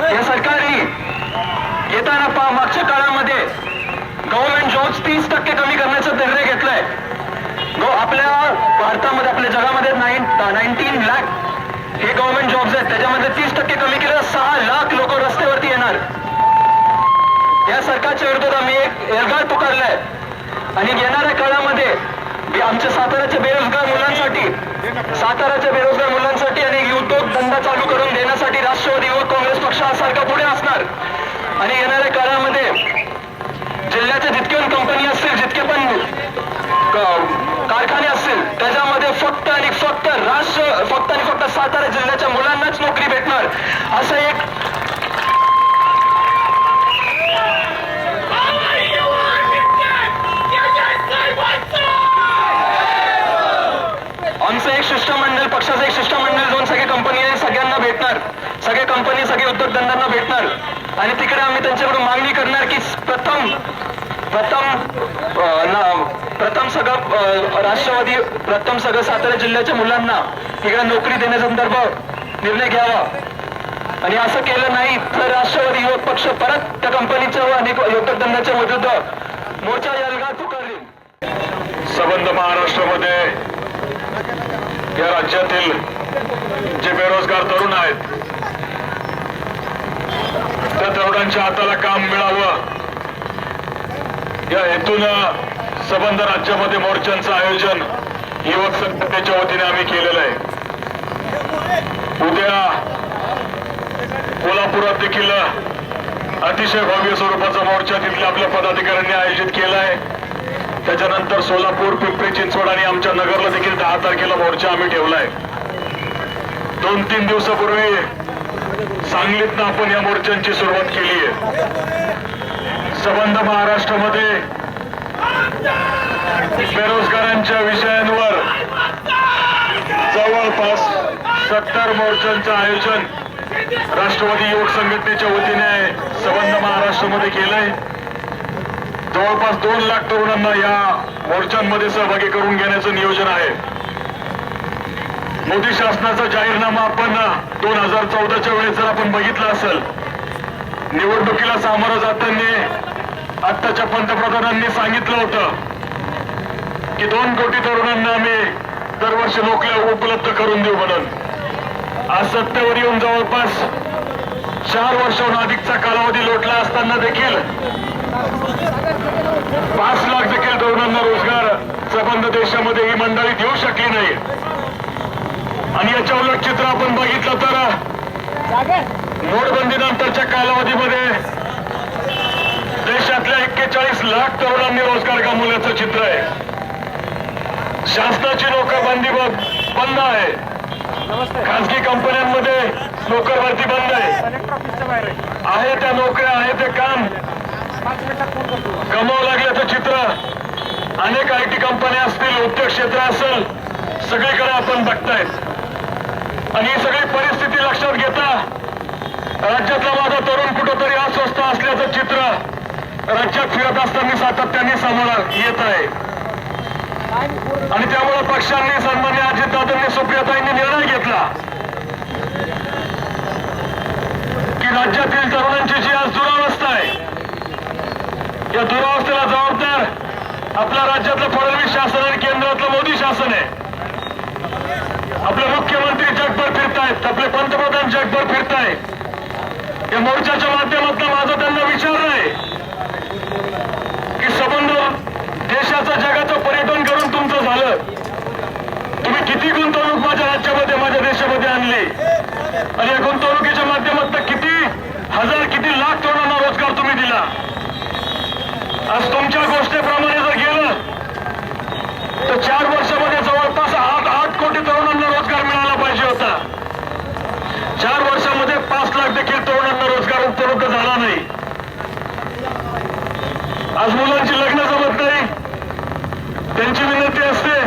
या सरकारने येताना पा मागच्या काळामध्ये गव्हर्नमेंट जॉब्स तीस टक्के कमी करण्याचा निर्णय घेतलाय. गो आपल्या भारतामध्ये आपल्या जगामध्ये नाईन नाईन्टीन लॅक हे गव्हर्नमेंट जॉब्स आहेत. त्याच्यामध्ये तीस टक्के कमी केलं सहा लाख लोक रस्त्यावरती येणार. या सरकारच्या विरोधात आम्ही एक एल्गार पुकारलाय. आणि येणाऱ्या काळामध्ये की आमच्या साताऱ्याच्या बेरोजगार मुलांसाठी साताऱ्याच्या बेरोजगार मुलांसाठी आणि उद्योग धंदा चालू करून देण्यासाठी राष्ट्रवादी युवक काँग्रेस पक्षासारखा पुढे असणार. आणि येणाऱ्या काळामध्ये जिल्ह्याच्या जितके पण कंपनी असतील जितके पण कारखाने असतील त्याच्यामध्ये फक्त आणि फक्त राष्ट्र फक्त आणि फक्त सातारा जिल्ह्याच्या मुलांनाच नोकरी भेटणार. असं एक आमचं एक शिष्टमंडळ एक शिष्टमंडळ जाऊन सगळ्या कंपनी सगळ्यांना भेटणार. सगळ्या कंपनी सगळे उद्योगधंद्यांना भेटणार. आणि तिकडे आम्ही त्यांच्याकडून मागणी करणार की प्रथम प्रथम प्रथम सगळं राष्ट्रवादी प्रथम सगळं सातारा जिल्ह्याच्या मुलांना तिकडे नोकरी देण्यासंदर्भ निर्णय घ्यावा. आणि असं केलं नाही तर राष्ट्रवादी युवक पक्ष परत त्या कंपनीच्या व अनेक उद्योगधंद्याच्या विरुद्ध मोर्चा यलगार पुकारले संबंध महाराष्ट्रामध्ये या राज्यातील जे बेरोजगार तरुण आहेत त्या तरुणांच्या हाताला काम मिळावं. या हेतूनं संबंध राज्यामध्ये मोर्चांचं आयोजन युवक संघटनेच्या वतीने आम्ही केलेलं आहे. उद्या कोल्हापुरात देखील अतिशय भव्य स्वरूपाचा मोर्चा तिथल्या आपल्या पदाधिकाऱ्यांनी आयोजित केला आहे. त्याच्यानंतर सोलापूर पिंपरी चिंचवड आणि आमच्या नगरला देखील दहा तारखेला मोर्चा आम्ही ठेवलाय. दोन तीन दिवसापूर्वी सांगलीतनं आपण या मोर्चांची सुरुवात केली आहे. संबंध महाराष्ट्रामध्ये बेरोजगारांच्या विषयांवर जवळपास सत्तर मोर्चांचं आयोजन राष्ट्रवादी युवक संघटनेच्या वतीने संबंध महाराष्ट्रामध्ये केलंय. जवळपास दोन लाख तरुणांना या मोर्चांमध्ये सहभागी करून घेण्याचं नियोजन आहे. मोदी शासनाचा जाहीरनामा आपण दोन हजार चौदाच्या वेळेस जर आपण बघितला असेल निवडणुकीला सामोरं जाताना आत्ताच्या पंतप्रधानांनी सांगितलं होतं की दोन कोटी तरुणांना आम्ही दरवर्षी नोकऱ्या उपलब्ध करून देऊ म्हणून. आज सत्तेवर येऊन जवळपास चार वर्षाहून अधिकचा कालावधी लोटला असताना देखील पाच लाख देखील तरुणांना रोजगार संबंध देशामध्ये ही मंडळी देऊ शकली नाही. आणि याच्या उलट चित्र आपण बघितलं तर नोटबंदीनंतरच्या कालावधीमध्ये देशातल्या एक्केचाळीस लाख तरुणांनी रोजगार गमावल्याचं चित्र आहे. शासनाची नोकरबंदी बंद आहे. खासगी कंपन्यांमध्ये नोकरभरती बंद आहे त्या नोकऱ्या आहे ते काम. गमावं लागल्याचं चित्र. अनेक आय टी कंपन्या असतील उद्योग क्षेत्र असेल सगळीकडे आपण बघतायत. आणि ही सगळी परिस्थिती लक्षात घेता राज्यातला माझा तरुण कुठंतरी अस्वस्थ असल्याचं चित्र राज्यात फिरत असताना सातत्याने समोर येत आहे. आणि त्यामुळे पक्षांनी सन्मान्य अजितदादांनी सुप्रियाताईंनी निर्णय घेतला की राज्यातील तरुणांची जी आज दुरावस्था आहे या दुरावस्थेला जबाबदार आपल्या राज्यातलं फडणवीस शासन आणि केंद्रातलं मोदी शासन आहे. आपले मुख्यमंत्री जगभर फिरतायत आपले पंतप्रधान जगभर फिरतायत. या मोर्चाच्या माध्यमातून माझं त्यांना विचार आहे की संबंध देशाचं जगाचं पर्यटन करून तुमचं झालं. तुम्ही किती गुंतवणूक माझ्या राज्यामध्ये माझ्या देशामध्ये आणली? आणि या गुंतवणुकीच्या माध्यमातून किती हजार किती लाख तरुणांना रोजगार तुम्ही दिला आज तुमच्या गोष्टीप्रमाणे जर गेलं तर चार वर्षामध्ये जवळपास आठ आठ कोटी तरुणांना रोजगार मिळाला पाहिजे होता. चार वर्षामध्ये पाच लाख देखील तरुणांना रोजगार उपलब्ध झाला नाही. आज मुलांची लग्न जमत नाही. त्यांची विनंती असते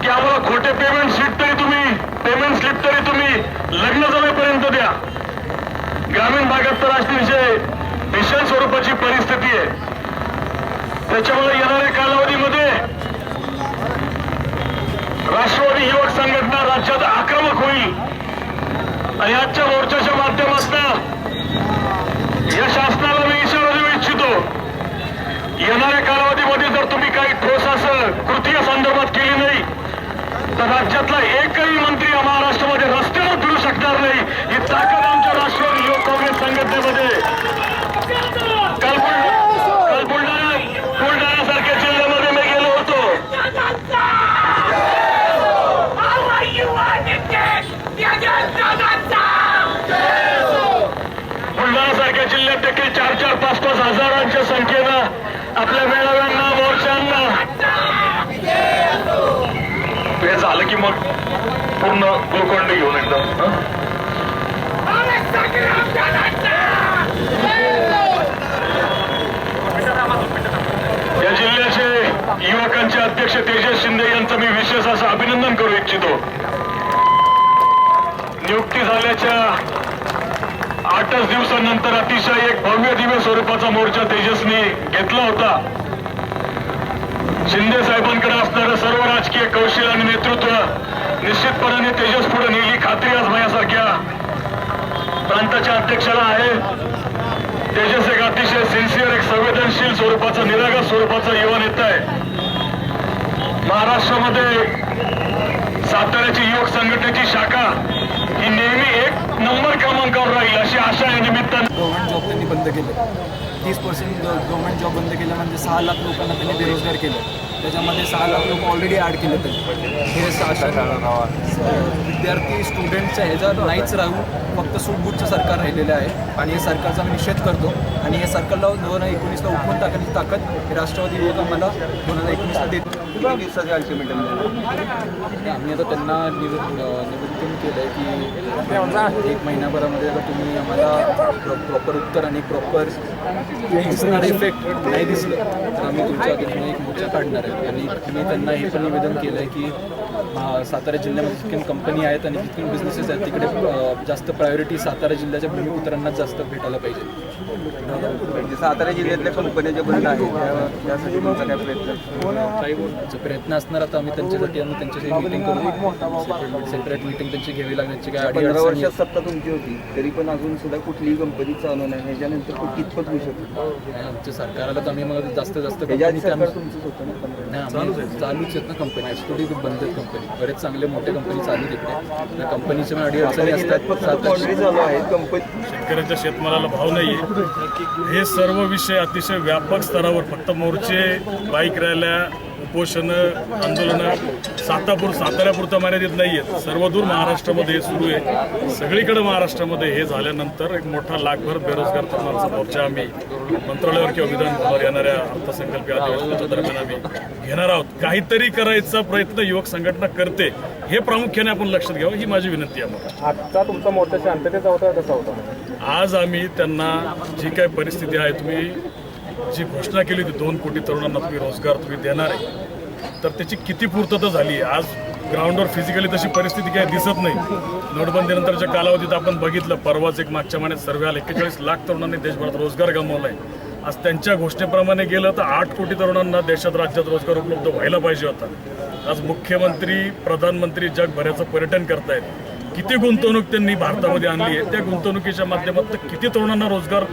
की आम्हाला खोटे पेमेंट स्लिप तरी तुम्ही पेमेंट स्लिप तरी तुम्ही लग्न जमेपर्यंत द्या. ग्रामीण भागात तर अतिशय भीषण स्वरूपाची परिस्थिती आहे. त्याच्यामुळे येणाऱ्या कालावधीमध्ये राष्ट्रवादी युवक संघटना राज्यात आक्रमक होईल. आणि आजच्या मोर्चाच्या माध्यमातून या शासनाला मी इशारा देऊ इच्छितो येणाऱ्या कालावधीमध्ये जर तुम्ही काही ठोस असं कृती या संदर्भात केली नाही तर राज्यातला एकही मंत्री या महाराष्ट्रामध्ये रस्त्यावर फिरू शकणार नाही. ही ताकद आमच्या राष्ट्रवादी युवक काँग्रेस संघटनेमध्ये. मग पूर्ण गोकर्ण घेऊन एकदम या जिल्ह्याचे युवकांचे अध्यक्ष तेजस शिंदे यांचं मी विशेष असं अभिनंदन करू इच्छितो. नियुक्ती झाल्याच्या आठच दिवसानंतर अतिशय एक भव्य दिव्य स्वरूपाचा मोर्चा तेजसनी घेतला होता. शिंदे साहेबांकडे असणारं सर्व राजकीय कौशल्य आणि नेतृत्व निश्चितपणाने तेजस पुढे नेली खात्री आज माझ्यासारख्या प्रांताच्या अध्यक्षाला आहे. तेजस एक अतिशय सिन्सिअर एक संवेदनशील स्वरूपाचं निरागस स्वरूपाचं युवा नेता आहे. महाराष्ट्रामध्ये साताऱ्याची युवक संघटनेची शाखा ही नेहमी एक नंबर क्रमांकावर राहील अशी आशा या निमित्तानं. गव्हर्मेंट जॉब त्यांनी बंद केले. तीस पर्सेंट गव्हर्मेंट जॉब बंद केले म्हणजे सहा लाख लोकांना त्यांनी बेरोजगार केलं. त्याच्यामध्ये सहा लाख लोक ऑलरेडी ॲड केले त्यांनी. हे विद्यार्थी स्टुडंटच्या ह्याच्यात नाहीच राहू. फक्त सूटबूटचं सरकार राहिलेलं आहे. आणि हे सरकारचा मी निषेध करतो. आणि हे सरकारला दोन हजार एकोणीसला उठवून टाकण्याची ताकद हे राष्ट्रवादी युवक आम्हाला दोन हजार एकोणीसला देतो दिवसाचे अल्टिमेटम झालं? आम्ही आता त्यांना निवे तुम्ही केलं आहे की एक महिनाभरामध्ये जर तुम्ही आम्हाला प्रॉपर उत्तर आणि प्रॉपर दिसणारे इफेक्ट नाही दिसलं तर आम्ही तुमच्या हातून एक मोर्चा काढणार आहे. आणि मी त्यांना हे पण निवेदन केलं आहे की सातारा जिल्ह्यामध्ये जितके कंपनी आहेत आणि जितके बिझनेसेस आहेत तिकडे जास्त प्रायोरिटी सातारा जिल्ह्याच्या भूमिपुत्रांनाच जास्त भेटायला पाहिजे. म्हणजे सातारा जिल्ह्यातल्या कंपन्या ज्या बंद आहेत त्या- त्यासाठी तुमचा काय प्रयत्न? काही प्रयत्न असणार आता आम्ही त्यांच्यासाठी आम्ही त्यांच्याशी मीटिंग करू. सेपरेट मीटिंग त्यांची घ्यावी लागण्याची काय अडी पंधरा वर्षात सत्ता तुमची होती तरी पण अजून सुद्धा कुठलीही कंपनी चालू नाही ह्याच्यानंतर कितपत होऊ शकतो? आमच्या सरकारला तर आम्ही मग जास्त जास्त चालूच आहेत. ना कंपनी थोडी बंद आहेत कंपनी बरेच चांगले मोठे कंपनी चालू आहेत इकडे. त्या कंपनीच्या पण अडी अडचणी जिल्ह्यात फक्त असतात शेतकऱ्यांच्या शेतमालाला भाव नाहीये. हे सर्व विषय अतिशय व्यापक स्तरावर फक्त मोर्चे बाईक रॅल्या उपोषण आंदोलनं सातापूर साताऱ्यापुरतं मर्यादित नाही आहेत सर्वदूर महाराष्ट्रामध्ये हे सुरू आहे. सगळीकडे महाराष्ट्रामध्ये हे झाल्यानंतर एक मोठा लाखभर बेरोजगार तरुणांचा मोर्चा आम्ही मंत्रालयावर किंवा विधान भवनावर येणाऱ्या अर्थसंकल्पीय अधिवेशनाच्या दरम्यान आम्ही घेणार आहोत. काहीतरी करायचा प्रयत्न युवक संघटना करते हे प्रामुख्याने आपण लक्षात घ्यावं ही माझी विनंती आहे आजचा तुमचा मोर्चा शांततेचा होता कसा होता? आज आम्ही त्यांना जी काय परिस्थिती आहे तुम्ही जी घोषणा केली होती दोन कोटी तरुणांना तुम्ही रोजगार तुम्ही देणार आहे तर त्याची किती पूर्तता झाली? आज ग्राउंडवर फिजिकली तशी परिस्थिती काही दिसत नाही. नोटबंदीनंतरच्या कालावधीत आपण बघितलं परवाच एक मागच्या महिन्यात सर्वे आला एक्केचाळीस लाख तरुणांनी देशभरात रोजगार गमावला आहे आज त्यांच्या घोषणेप्रमाणे गेलं तर आठ कोटी तरुणांना देशात राज्यात रोजगार उपलब्ध व्हायला पाहिजे होता. आज मुख्यमंत्री प्रधानमंत्री जगभराचं पर्यटन करतायत. किती गुंतवणूक त्यांनी भारतामध्ये आणली आहे? त्या गुंतवणुकीच्या माध्यमातून किती तरुणांना रोजगार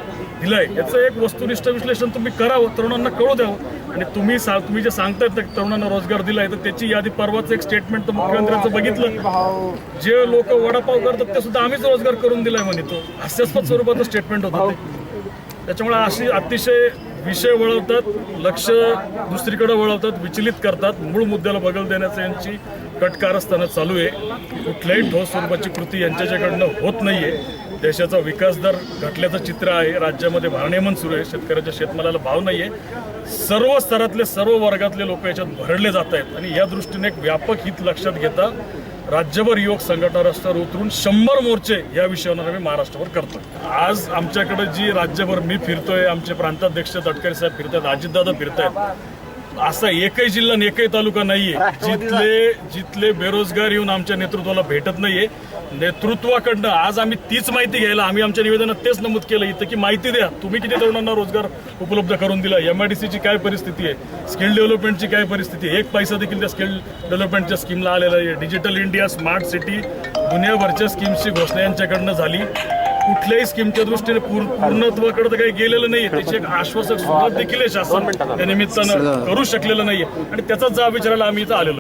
दिलाय. याचं एक वस्तुनिष्ठ विश्लेषण तुम्ही करावं तरुणांना कळू द्यावं. आणि तुम्ही सा तुम्ही जे सांगतायत तर तरुणांना रोजगार दिलाय तर त्याची यादी परवाच एक स्टेटमेंट तर मुख्यमंत्र्यांचं बघितलं. जे लोक वडापाव करतात ते सुद्धा आम्हीच रोजगार करून दिलाय म्हणे तो. हास्यास्पद स्वरूपाचं स्टेटमेंट होतं त्याच्यामुळे अशी अतिशय विषय वळवतात लक्ष दुसरीकडे वळवतात विचलित करतात. मूळ मुद्द्याला बगल देण्याचं यांची कटकारस्थानं चालू आहे. कुठल्याही ठोस स्वरूपाची कृती यांच्याच्याकडनं होत नाहीये. देशाचा विकास दर घटल्याचं चित्र आहे. राज्यामध्ये भारनियमन सुरू आहे. शेतकऱ्याच्या शेतमालाला भाव नाही आहे सर्व स्तरातले सर्व वर्गातले लोक याच्यात भरडले जात आहेत. आणि या दृष्टीने एक व्यापक हित लक्षात घेता राज्यभर युवक संघटना रस्त्यावर उतरून शंभर मोर्चे या विषयावर आम्ही महाराष्ट्रावर करतो आज आमच्याकडे जी राज्यभर मी फिरतोय आमचे प्रांताध्यक्ष तटकरे साहेब फिरतायत अजितदादा फिरतायत असा एकही जिल्हा आणि एकही तालुका नाहीये. जिथले जिथले बेरोजगार येऊन आमच्या नेतृत्वाला भेटत नाहीये. नेतृत्वाकडनं आज आम्ही तीच माहिती घ्यायला आम्ही आमच्या निवेदनात तेच नमूद केलं. इथं की माहिती द्या. तुम्ही किती तरुणांना रोजगार उपलब्ध करून दिला? एमआयडीसीची काय परिस्थिती आहे? स्किल डेव्हलपमेंटची काय परिस्थिती आहे? एक पैसा देखील त्या स्किल डेव्हलपमेंटच्या स्कीमला आलेला आहे. डिजिटल इंडिया स्मार्ट सिटी दुनियाभरच्या स्कीम्सची घोषणा यांच्याकडनं झाली. कुठल्याही स्कीमच्या दृष्टीने पूर्ण- पूर्णत्वाकडे तर काही गेलेलं नाहीये. त्याची एक आश्वासक सुरुवात देखील आहे शासन. या निमित्तानं करू शकलेलं नाहीये. आणि त्याचाच जाब विचारायला आम्ही इथं आलेलो